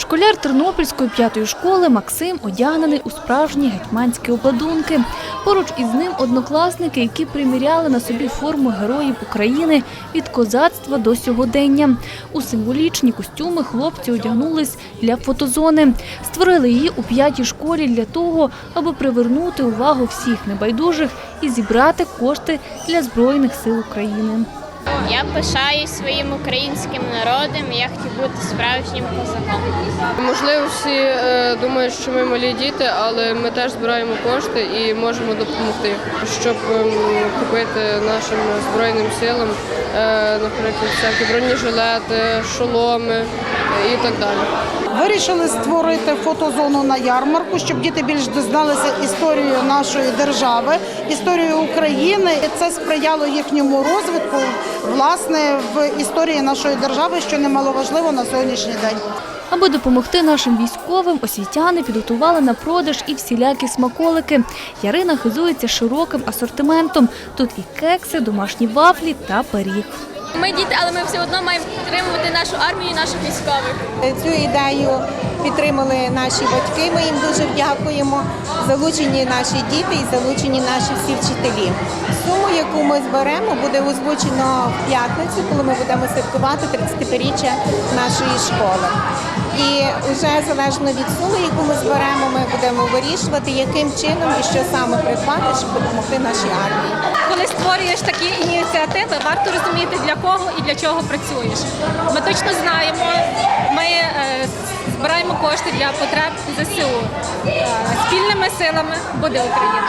Школяр Тернопільської п'ятої школи Максим одягнений у справжні гетьманські обладунки. Поруч із ним однокласники, які приміряли на собі форму героїв України від козацтва до сьогодення. У символічні костюми хлопці одягнулись для фотозони. Створили її у п'ятій школі для того, аби привернути увагу всіх небайдужих і зібрати кошти для Збройних сил України. Я пишаюсь своїм українським народом. Я хотів бути справжнім козаком. Можливо, всі е, думають, що ми малі діти, але ми теж збираємо кошти і можемо допомогти, щоб ем, купити нашим збройним силам, е, наприклад, всякі бронежилети, шоломи і так далі. Вирішили створити фотозону на ярмарку, щоб діти більш дізналися історію нашої держави, історію України. І це сприяло їхньому розвитку власне в історії нашої держави, що немаловажливо на сьогоднішній день. Аби допомогти нашим військовим, освітяни підготували на продаж і всілякі смаколики. Ярина хизується широким асортиментом. Тут і кекси, домашні вафлі та пиріг. Ми діти, але ми все одно маємо підтримувати нашу армію, наших військових. Цю ідею підтримали наші батьки. Ми їм дуже вдякуємо. Залучені наші діти і залучені наші всі вчителі. Суму, яку ми зберемо, буде озвучено в п'ятницю, коли ми будемо святкувати 35-річчя нашої школи. І вже залежно від суми, яку ми зберемо, ми будемо вирішувати, яким чином і що саме придбати, щоб допомогти нашій армії. Коли створюєш такі ініціативи, варто розуміти для кого і для чого працюєш. Ми точно знаємо, ми е, збираємо кошти для потреб ЗСУ. Е, спільними силами буде Україна.